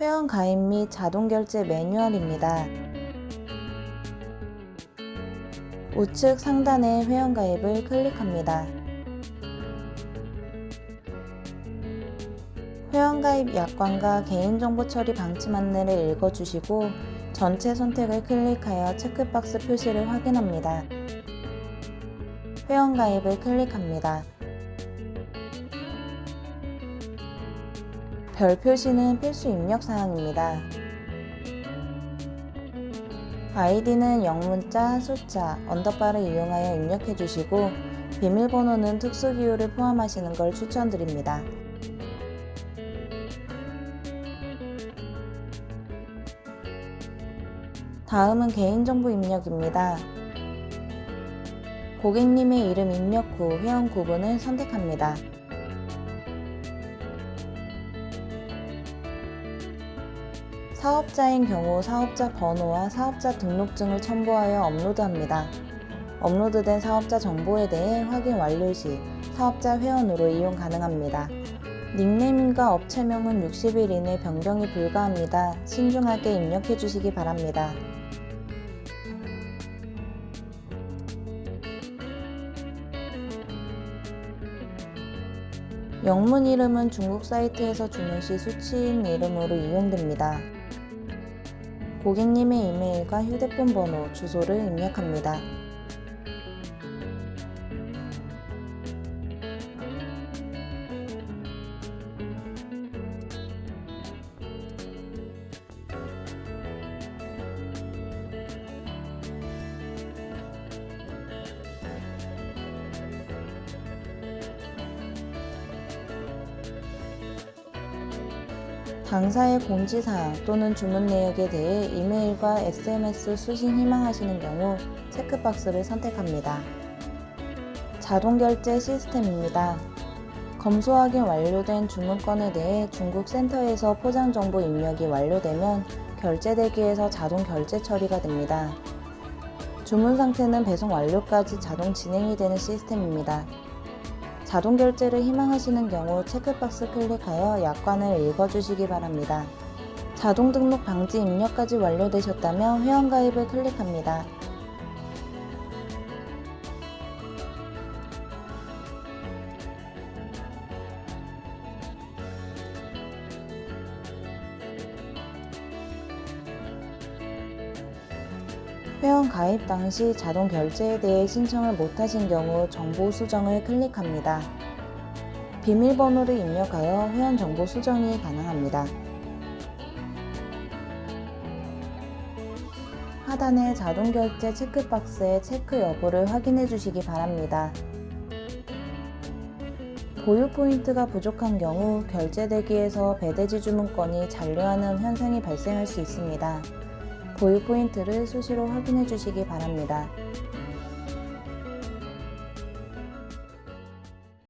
회원 가입 및 자동 결제 매뉴얼입니다. 우측 상단의 회원 가입을 클릭합니다. 회원 가입 약관과 개인정보 처리 방침 안내를 읽어주시고 전체 선택을 클릭하여 체크박스 표시를 확인합니다. 회원 가입을 클릭합니다. 별 표시는 필수 입력 사항입니다. 아이디는 영문자, 숫자, 언더바를 이용하여 입력해 주시고 비밀번호는 특수 기호를 포함하시는 걸 추천드립니다. 다음은 개인정보 입력입니다. 고객님의 이름 입력 후 회원 구분을 선택합니다. 사업자인 경우 사업자 번호와 사업자 등록증을 첨부하여 업로드합니다. 업로드된 사업자 정보에 대해 확인 완료 시 사업자 회원으로 이용 가능합니다. 닉네임과 업체명은 60일 이내 변경이 불가합니다. 신중하게 입력해 주시기 바랍니다. 영문 이름은 중국 사이트에서 주문 시 수치인 이름으로 이용됩니다. 고객님의 이메일과 휴대폰 번호, 주소를 입력합니다. 당사의 공지사항 또는 주문 내역에 대해 이메일과 SMS 수신 희망하시는 경우 체크박스를 선택합니다. 자동 결제 시스템입니다. 검수 확인 완료된 주문건에 대해 중국 센터에서 포장 정보 입력이 완료되면 결제 대기에서 자동 결제 처리가 됩니다. 주문 상태는 배송 완료까지 자동 진행이 되는 시스템입니다. 자동 결제를 희망하시는 경우 체크박스 클릭하여 약관을 읽어주시기 바랍니다. 자동 등록 방지 입력까지 완료되셨다면 회원가입을 클릭합니다. 회원 가입 당시 자동 결제에 대해 신청을 못하신 경우 정보 수정을 클릭합니다. 비밀번호를 입력하여 회원 정보 수정이 가능합니다. 하단의 자동 결제 체크박스의 체크 여부를 확인해 주시기 바랍니다. 보유 포인트가 부족한 경우 결제 대기에서 배대지 주문건이 잔류하는 현상이 발생할 수 있습니다. 보유 포인트를 수시로 확인해 주시기 바랍니다.